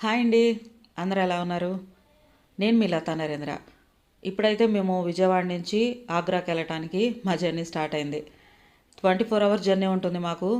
Hi అండి. అందరూ ఎలా ఉన్నారు? నేను మీ లతా నరేంద్ర. ఇప్పుడైతే మేము విజయవాడ నుంచి ఆగ్రాకి వెళ్ళటానికి మా జర్నీ స్టార్ట్ అయింది. ట్వంటీ ఫోర్ అవర్స్ జర్నీ ఉంటుంది మాకు.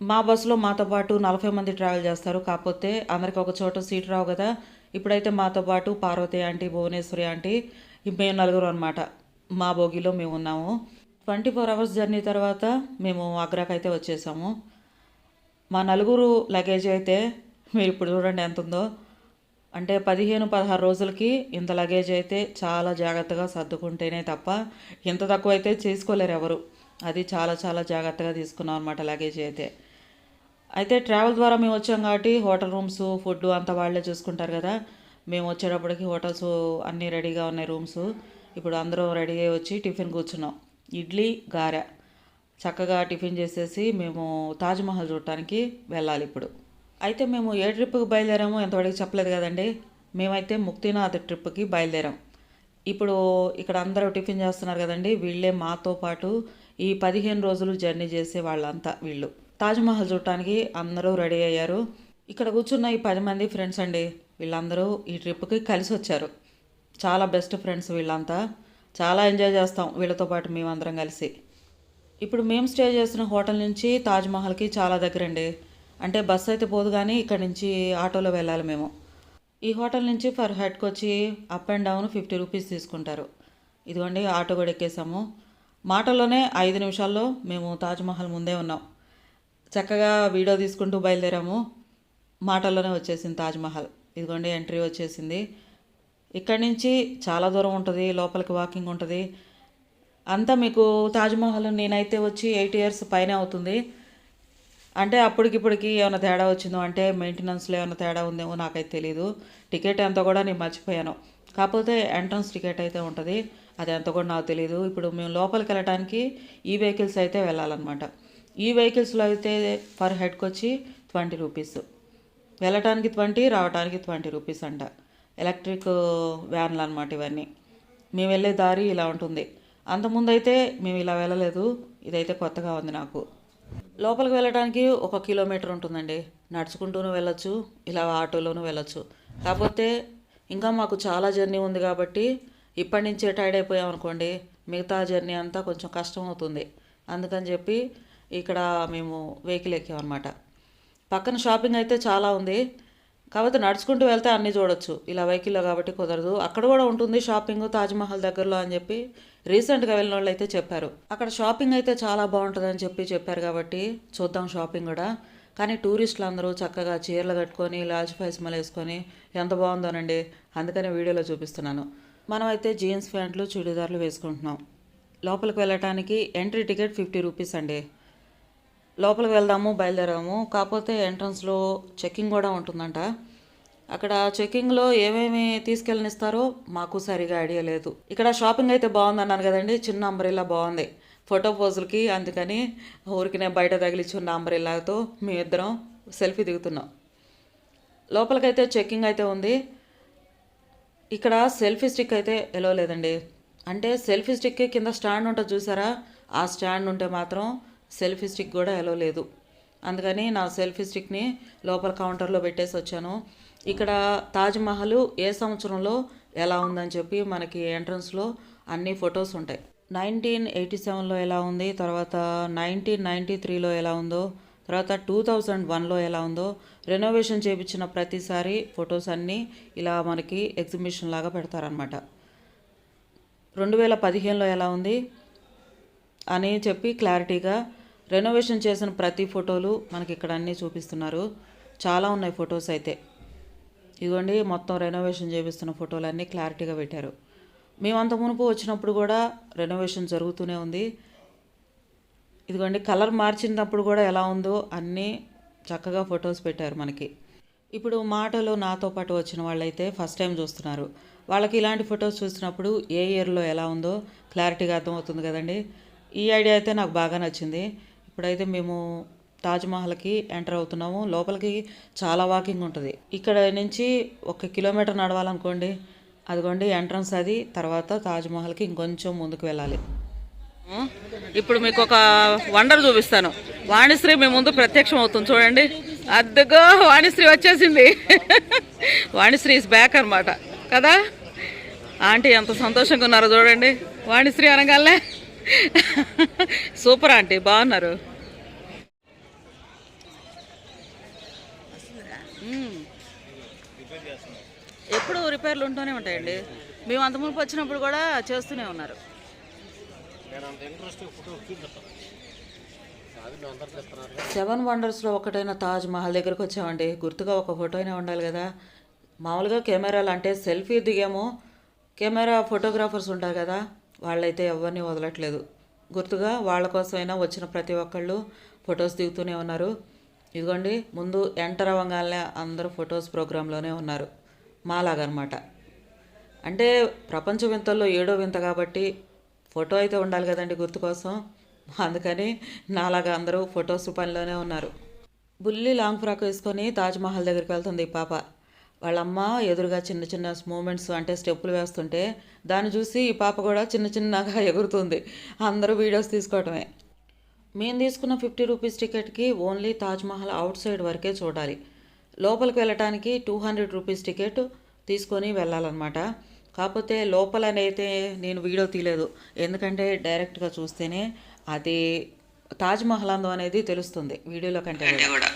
మా బస్సులో మాతో పాటు నలభై మంది ట్రావెల్ చేస్తారు. కాకపోతే అందరికి ఒక చోట సీట్ రావు కదా. ఇప్పుడైతే మాతో పాటు పార్వతి ఆంటీ భువనేశ్వరి ఆంటీ మేము నలుగురు అనమాట మా బోగిలో మేము ఉన్నాము. ట్వంటీ ఫోర్ అవర్స్ జర్నీ తర్వాత మేము ఆగ్రాకి అయితే వచ్చేసాము. మా నలుగురు లగేజ్ అయితే మీరు ఇప్పుడు చూడండి ఎంత ఉందో అంటే పదిహేను పదహారు రోజులకి ఇంత లగేజ్ అయితే చాలా జాగ్రత్తగా సర్దుకుంటేనే తప్ప ఇంత తక్కువ అయితే చేసుకోలేరు ఎవరు. అది చాలా చాలా జాగ్రత్తగా తీసుకున్నాం అనమాట లగేజ్ అయితే. అయితే ట్రావెల్ ద్వారా మేము వచ్చాం కాబట్టి హోటల్ రూమ్స్ ఫుడ్ అంతా వాళ్ళే చూసుకుంటారు కదా. మేము వచ్చేటప్పటికి హోటల్స్ అన్నీ రెడీగా ఉన్నాయి రూమ్స్ ఇప్పుడు అందరం రెడీ అయ్యి వచ్చి టిఫిన్ కూర్చున్నాం. ఇడ్లీ గారె. చక్కగా టిఫిన్ చేసేసి మేము తాజ్మహల్ చూడటానికి వెళ్ళాలి ఇప్పుడు. అయితే మేము ఏ ట్రిప్కి బయలుదేరామో ఎంతవరకు చెప్పలేదు కదండి. మేమైతే ముక్తినాథ్ ట్రిప్కి బయలుదేరాం. ఇప్పుడు ఇక్కడ అందరూ టిఫిన్ చేస్తున్నారు కదండి. వీళ్ళే మాతో పాటు ఈ పదిహేను రోజులు జర్నీ చేసే వాళ్ళంతా వీళ్ళు. తాజ్మహల్ చూడటానికి అందరూ రెడీ అయ్యారు. ఇక్కడ కూర్చున్న ఈ పది మంది ఫ్రెండ్స్ అండి వీళ్ళందరూ ఈ ట్రిప్కి కలిసి వచ్చారు. చాలా బెస్ట్ ఫ్రెండ్స్ వీళ్ళంతా. చాలా ఎంజాయ్ చేస్తాం వీళ్ళతో పాటు మేమందరం కలిసి. ఇప్పుడు మేము స్టే చేస్తున్న హోటల్ నుంచి తాజ్మహల్కి చాలా దగ్గరండి. అంటే బస్సు అయితే పోదు కానీ ఇక్కడ నుంచి ఆటోలో వెళ్ళాలి మేము. ఈ హోటల్ నుంచి ఫర్ హెడ్కి వచ్చి up and down fifty rupees తీసుకుంటారు. ఇదిగోండి ఆటో కూడా ఎక్కేసాము. మాటల్లోనే ఐదు నిమిషాల్లో మేము తాజ్మహల్ ముందే ఉన్నాం. చక్కగా వీడియో తీసుకుంటూ బయలుదేరాము. మాటల్లోనే వచ్చేసింది తాజ్మహల్. ఇదిగోండి ఎంట్రీ వచ్చేసింది. ఇక్కడి నుంచి చాలా దూరం ఉంటుంది లోపలికి వాకింగ్ ఉంటుంది. అంతా మీకు తాజ్మహల్ నేనైతే వచ్చి ఎయిట్ ఇయర్స్ పైనే అవుతుంది. అంటే అప్పటికిప్పటికి ఏమైనా తేడా వచ్చిందో అంటే మెయింటెనెన్స్లో ఏమైనా తేడా ఉందేమో నాకైతే తెలియదు టికెట్ ఎంత కూడా నేను మర్చిపోయాను. కాకపోతే ఎంట్రన్స్ టికెట్ అయితే ఉంటుంది. అది ఎంత కూడా నాకు తెలియదు ఇప్పుడు మేము లోపలికి వెళ్ళడానికి ఈ వెహికల్స్ అయితే వెళ్ళాలన్నమాట. ఈ వెహికల్స్లో అయితే పర్ హెడ్కి వచ్చి ట్వంటీ రూపీస్ వెళ్ళటానికి ట్వంటీ రావడానికి ట్వంటీ రూపీస్ అంట. ఎలక్ట్రిక్ వ్యాన్లు అనమాట ఇవన్నీ. మేము వెళ్ళే దారి ఇలా ఉంటుంది. అంతకుముందు అయితే మేము ఇలా వెళ్ళలేదు. ఇదైతే కొత్తగా ఉంది నాకు. లోపలికి వెళ్ళడానికి ఒక కిలోమీటర్ ఉంటుందండి. నడుచుకుంటూనే వెళ్ళొచ్చు ఇలా ఆటోలోనూ వెళ్ళొచ్చు. కాకపోతే ఇంకా మాకు చాలా జర్నీ ఉంది కాబట్టి ఇప్పటి నుంచే టైర్డ్ అయిపోయాం అనుకోండి మిగతా జర్నీ అంతా కొంచెం కష్టం అవుతుంది. అందుకని చెప్పి ఇక్కడ మేము వెహికల్ ఎక్కామన్నమాట. పక్కన షాపింగ్ అయితే చాలా ఉంది. కాకపోతే నడుచుకుంటూ వెళ్తే అన్నీ చూడొచ్చు. ఇలా వెహికల్లో కాబట్టి కుదరదు. అక్కడ కూడా ఉంటుంది షాపింగ్ తాజ్మహల్ దగ్గరలో అని చెప్పి రీసెంట్గా వెళ్ళిన వాళ్ళు అయితే చెప్పారు. అక్కడ షాపింగ్ అయితే చాలా బాగుంటుందని చెప్పి చెప్పారు కాబట్టి చూద్దాం షాపింగ్ కూడా. కానీ టూరిస్టులు అందరూ చక్కగా చీరలు కట్టుకొని లాల్చి ఫైస్మల్ వేసుకొని ఎంత బాగుందోనండి. అందుకని వీడియోలో చూపిస్తున్నాను. మనం అయితే జీన్స్ ప్యాంట్లు చుడిదార్లు వేసుకుంటున్నాం. లోపలికి వెళ్ళటానికి ఎంట్రీ టికెట్ ఫిఫ్టీ రూపీస్ అండి. లోపలికి వెళ్దాము బయలుదేరాము. కాకపోతే ఎంట్రన్స్లో చెక్కింగ్ కూడా ఉంటుందంట. అక్కడ చెక్కింగ్లో ఏమేమి తీసుకెళ్ళనిస్తారో మాకు సరిగా ఐడియా లేదు. ఇక్కడ షాపింగ్ అయితే బాగుంది అన్నాను కదండి చిన్న అంబ్రెల్లా బాగుంది. ఫోటో పోజులకి అందుకని ఊరికినే బయట తగిలిచున్న అంబ్రెల్లాతో మేమిద్దరం సెల్ఫీ దిగుతున్నాం. లోపలికైతే చెక్కింగ్ అయితే ఉంది. ఇక్కడ సెల్ఫీ స్టిక్ అయితే ఎలవలేదండి అంటే సెల్ఫీ స్టిక్ కింద స్టాండ్ ఉంటుంది చూసారా? ఆ స్టాండ్ ఉంటే మాత్రం సెల్ఫీ స్టిక్ కూడా ఎలా లేదు. అందుకని నా సెల్ఫీ స్టిక్ని లోపల కౌంటర్లో పెట్టేసి వచ్చాను. ఇక్కడ తాజ్మహల్ ఏ సంవత్సరంలో ఎలా ఉందని చెప్పి మనకి ఎంట్రన్స్లో అన్ని ఫొటోస్ ఉంటాయి. నైన్టీన్ ఎయిటీ సెవెన్లో ఎలా ఉంది తర్వాత నైన్టీన్ నైంటీ త్రీలో ఎలా ఉందో తర్వాత టూ థౌజండ్ వన్లో ఎలా ఉందో రెనోవేషన్ చేయించిన ప్రతిసారి ఫొటోస్ అన్నీ ఇలా మనకి ఎగ్జిబిషన్ లాగా పెడతారనమాట రెండు వేల పదిహేనులో ఎలా ఉంది అని చెప్పి క్లారిటీగా రెనోవేషన్ చేసిన ప్రతి ఫోటోలు మనకి ఇక్కడ అన్నీ చూపిస్తున్నారు. చాలా ఉన్నాయి ఫొటోస్ అయితే. ఇదిగోండి మొత్తం రెనోవేషన్ చేపిస్తున్న ఫోటోలు అన్నీ క్లారిటీగా పెట్టారు. మేము అంత మునుపు వచ్చినప్పుడు కూడా రెనోవేషన్ జరుగుతూనే ఉంది. ఇదిగోండి కలర్ మార్చినప్పుడు కూడా ఎలా ఉందో అన్నీ చక్కగా ఫొటోస్ పెట్టారు మనకి. ఇప్పుడు మాటలో నాతో పాటు వచ్చిన వాళ్ళైతే ఫస్ట్ టైం చూస్తున్నారు. వాళ్ళకి ఇలాంటి ఫొటోస్ చూసినప్పుడు ఏ ఇయర్లో ఎలా ఉందో క్లారిటీగా అర్థమవుతుంది కదండి. ఈ ఐడియా అయితే నాకు బాగా నచ్చింది. ఇప్పుడైతే మేము తాజ్మహల్కి ఎంటర్ అవుతున్నాము. లోపలికి చాలా వాకింగ్ ఉంటుంది. ఇక్కడ నుంచి ఒక కిలోమీటర్ నడవాలనుకోండి అదిగోండి ఎంట్రన్స్ అది తర్వాత తాజ్మహల్కి ఇంకొంచెం ముందుకు వెళ్ళాలి. ఇప్పుడు మీకు ఒక వండర్ చూపిస్తాను. వాణిశ్రీ మీ ముందు ప్రత్యక్షం అవుతుంది. చూడండి. అద్దెగో వాణిశ్రీ వచ్చేసింది. వాణిశ్రీ ఇస్ బ్యాక్ అనమాట కదా? ఆంటీ ఎంత సంతోషంగా ఉన్నారో చూడండి. వాణిశ్రీ అనగానే సూపర్ ఆంటీ బాగున్నారు. ఎప్పుడు రిపేర్లు ఉంటూనే ఉంటాయండి. మేము అంత మునుపు వచ్చినప్పుడు కూడా చేస్తూనే ఉన్నారు. సెవెన్ వండర్స్లో ఒకటైన తాజ్ మహల్ దగ్గరకు వచ్చామండి. గుర్తుగా ఒక ఫోటో అయినా ఉండాలి కదా. మామూలుగా కెమెరాలు అంటే సెల్ఫీ దిగాము కెమెరా ఫోటోగ్రాఫర్స్ ఉంటారు కదా. వాళ్ళైతే ఎవరిని వదలట్లేదు. గుర్తుగా వాళ్ళ కోసమైనా వచ్చిన ప్రతి ఒక్కళ్ళు ఫొటోస్ దిగుతూనే ఉన్నారు. ఇదిగోండి ముందు ఎంటర్ అవ్వగానే అందరూ ఫొటోస్ ప్రోగ్రాంలోనే ఉన్నారు. మాలాగనమాట. అంటే ప్రపంచ వింతల్లో ఏడో వింత కాబట్టి ఫోటో అయితే ఉండాలి కదండి గుర్తు కోసం. అందుకని నాలాగా అందరూ ఫొటోస్ పనిలోనే ఉన్నారు. బుల్లి లాంగ్ ఫ్రాక్ వేసుకొని తాజ్మహల్ దగ్గరికి వెళ్తుంది ఈ పాప. వాళ్ళమ్మ ఎదురుగా చిన్న చిన్న మూమెంట్స్ అంటే స్టెప్పులు వేస్తుంటే దాన్ని చూసి ఈ పాప కూడా చిన్న చిన్నగా ఎగురుతుంది. అందరూ వీడియోస్ తీసుకోవటమే. మేము తీసుకున్న ఫిఫ్టీ రూపీస్ టికెట్కి ఓన్లీ తాజ్మహల్ అవుట్ సైడ్ వరకే చూడాలి. లోపలికి వెళ్ళటానికి టూ హండ్రెడ్ రూపీస్ టికెట్ తీసుకొని వెళ్ళాలన్నమాట. కాకపోతే లోపలనైతే నేను వీడియో తీయలేదు. ఎందుకంటే డైరెక్ట్గా చూస్తేనే అది తాజ్మహల్ అందం అనేది తెలుస్తుంది. వీడియోలో కంటే కూడా.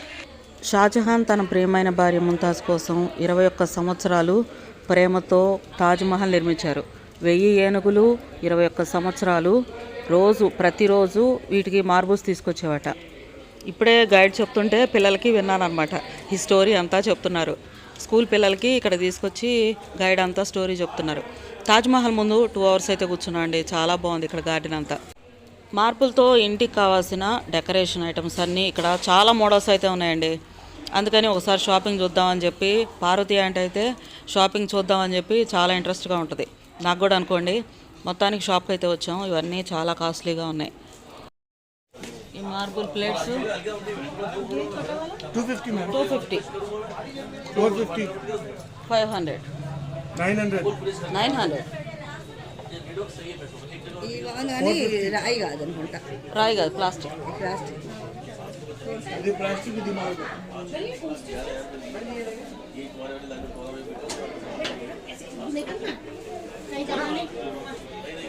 షాజహాన్ తన ప్రియమైన భార్య ముంతాజ్ కోసం ఇరవై ఒక్క సంవత్సరాలు ప్రేమతో తాజ్మహల్ నిర్మించారు. వెయ్యి ఏనుగులు ఇరవై ఒక్క సంవత్సరాలు రోజు ప్రతిరోజు వీటికి మార్బుల్స్ తీసుకొచ్చేవాట. ఇప్పుడే గైడ్ చెప్తుంటే పిల్లలకి విన్నానమాట ఈ స్టోరీ అంతా చెప్తున్నారు. స్కూల్ పిల్లలకి ఇక్కడ తీసుకొచ్చి గైడ్ అంతా స్టోరీ చెప్తున్నారు. తాజ్మహల్ ముందు టూ అవర్స్ అయితే కూర్చున్నాండి చాలా బాగుంది ఇక్కడ గార్డెన్ అంతా. మార్పులతో ఇంటికి కావాల్సిన డెకరేషన్ ఐటమ్స్ అన్నీ ఇక్కడ చాలా మోడల్స్ అయితే ఉన్నాయండి. అందుకని ఒకసారి షాపింగ్ చూద్దామని చెప్పి పార్వతి అంటే అయితే షాపింగ్ చూద్దామని చెప్పి చాలా ఇంట్రెస్ట్గా ఉంటుంది. నాకు కూడా అనుకోండి మొత్తానికి షాప్కి అయితే వచ్చాం. ఇవన్నీ చాలా కాస్ట్లీగా ఉన్నాయి. ఈ marble plates two fifty fifty. Five hundred. Nine hundred. రాయి కాదు రాయి కాదు ప్లాస్టిక్. ప్లాస్టిక్. ఇది ప్లాస్టిక్ ఇది mall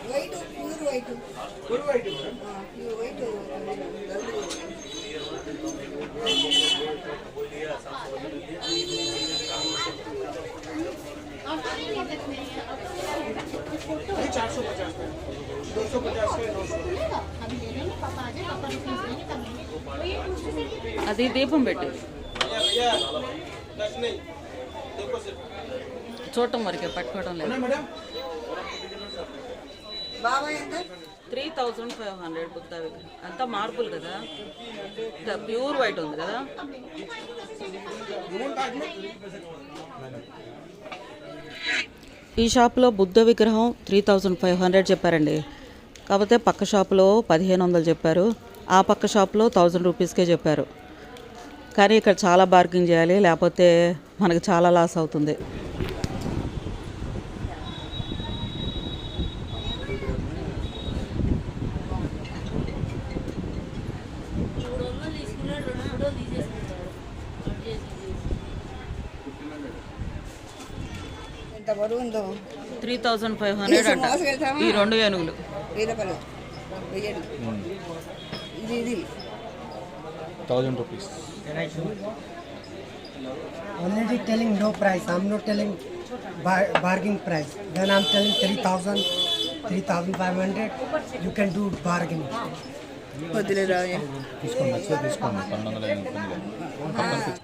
white pure white full white pure white ये चार सौ पचास का दो सौ पचास का दो सौ అది దీపం పెట్టి చూడటం వరకే పట్టుకోవడం లేదు. త్రీ థౌజండ్ ఫైవ్ హండ్రెడ్ బుక్తావి అంతా మార్పులు కదా? ప్యూర్ వైట్ ఉంది కదా? ఈ షాప్లో బుద్ధ విగ్రహం త్రీ థౌజండ్ ఫైవ్ హండ్రెడ్ చెప్పారండి. కాకపోతే పక్క షాపులో పదిహేను వందలు చెప్పారు. ఆ పక్క షాప్లో థౌజండ్ రూపీస్కే చెప్పారు. కానీ ఇక్కడ చాలా బార్గింగ్ చేయాలి లేకపోతే మనకు చాలా లాస్ అవుతుంది. ఎంత బరువు ఉందో త్రీ థౌజండ్ ఫైవ్ హండ్రెడ్ అంట? ఈ రెండు ఏనుగులు. వెయ్యండి ఇది ఇది thousand rupees. already telling no price. I'm not telling bar- bargain price. Then I'm telling 3000, 3500. You can do bargain. వద్దులే రాయ తీసుకోండి నచ్చితే తీసుకోండి పన్నెండు వందల ఎనిమిది వందలు.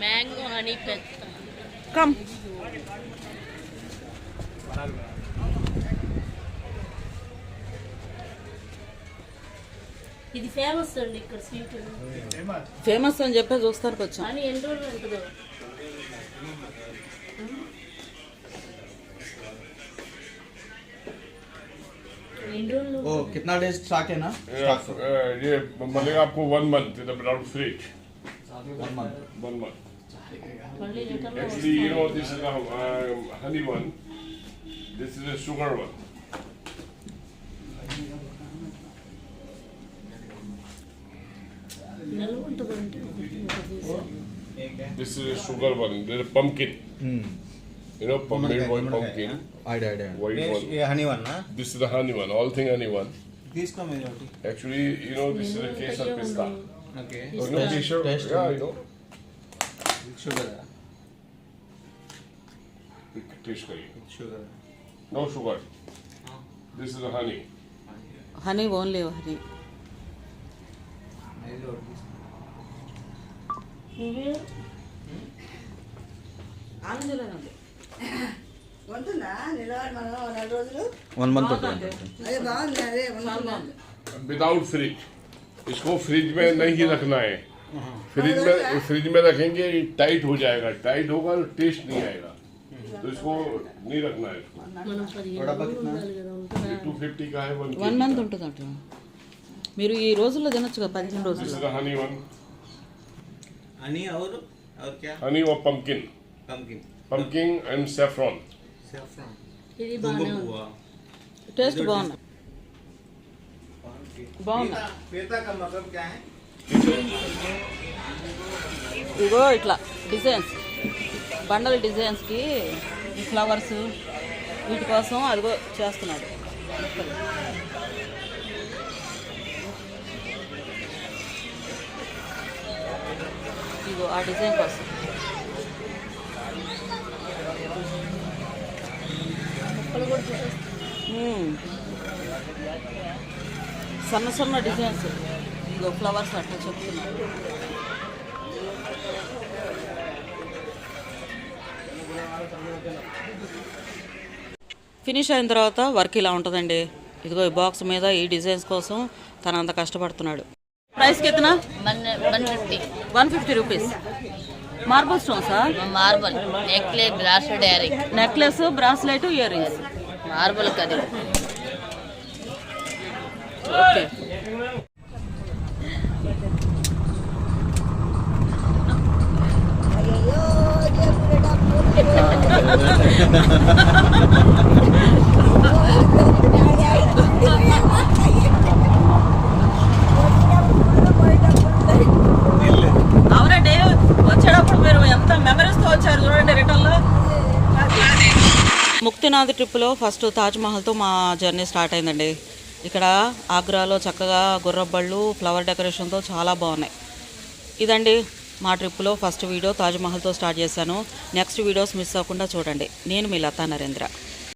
మ్యాంగో హనీ పెద్ద కమ్ ఇది ఫేమస్ అండి ఇక్కడ స్వీట్ ఫేమస్ అని చెప్పి చూస్తానికి వచ్చాం కానీ ఎన్ని రోజులు ఉంటుందో ఎన్ని రోజులు ओ कितना डेज स्टॉक है ना Yeah, uh, ये मिलेगा आपको one month in One month. One month. Actually, you know, this is a um, honey one. This is a sugar one. This is a sugar one. This is a pumpkin. Mm. You know, pumpkin, white pumpkin. I did. White one. Yeah, honey one. Huh? This is the honey one. All thing honey one. This come majority. Actually, you know, this is a case of pistachio. Okay You know, Keshav? taste Yeah, I know. Sugar Taste kariye. Sugar No sugar. This is the honey. Honey only honey ఇది ఒకటి తీసుకో. నువ్వే ఆనందంలోనే ఉంది ఉంటుందా నిలబడి మనం నెల రోజులు వన్ మంత్ బాగుంది. అదే బాగుంది అదే చాలా ఉంటుందా బాగుంది Without fridge. इसको फ्रिज में नहीं रखना है फ्रिज में फ्रिज में रखेंगे ये टाइट हो जाएगा टाइट होगा तो टेस्ट नहीं आएगा तो इसको नहीं रखना है इसको మనం పదిహేను రోజులు ఉండాలి కదా ఉంటుందా टू फिफ्टी का है वन వన్ మంత్ ఉంటుంది అంట మీరు ఈ రోజుల్లో తినొచ్చు కదా పదిహేను दिस రోజులు is the honey one honey और और क्या हनी और pumpkin pumpkin pumpkin and saffron saffron ఇది బాగానే ఉంది हुआ టేస్ట్ బాగుంది బాగుంది. ఇగో ఇట్లా డిజైన్స్. బండల్ డిజైన్స్కి ఫ్లవర్స్ వీటి కోసం అదిగో చేస్తున్నాడు. ఇగో ఆ డిజైన్ కోసం. సన్న సన్న డిజైన్స్. ఇదిగో ఫ్లవర్స్ అట్లా చెప్తున్నాను ఫినిష్ అయిన తర్వాత వర్క్ ఇలా ఉంటుందండి. ఇదిగో ఈ బాక్స్ మీద ఈ డిజైన్స్ కోసం తన అంత కష్టపడుతున్నాడు ప్రైస్కి ఎత్తనా? One fifty. Rupees. Marble stone sir necklace bracelet ear necklace bracelet earrings marble కదా. ఓకే. అవునండి వచ్చేటప్పుడు మీరు ఎంత మెమరీస్తో వచ్చారు చూడండి రిటర్న్లో ముక్తినాథ్ ట్రిప్లో ఫస్ట్ తాజ్మహల్తో మా జర్నీ స్టార్ట్ అయిందండి. ఇక్కడ ఆగ్రాలో చక్కగా గుర్రబళ్ళు ఫ్లవర్ డెకరేషన్తో చాలా బాగున్నాయి. ఇదండి మా ట్రిప్లో ఫస్ట్ వీడియో తాజ్మహల్తో స్టార్ట్ చేశాను. నెక్స్ట్ వీడియోస్ మిస్ అవ్వకుండా చూడండి. నేను మీ లతా నరేంద్ర.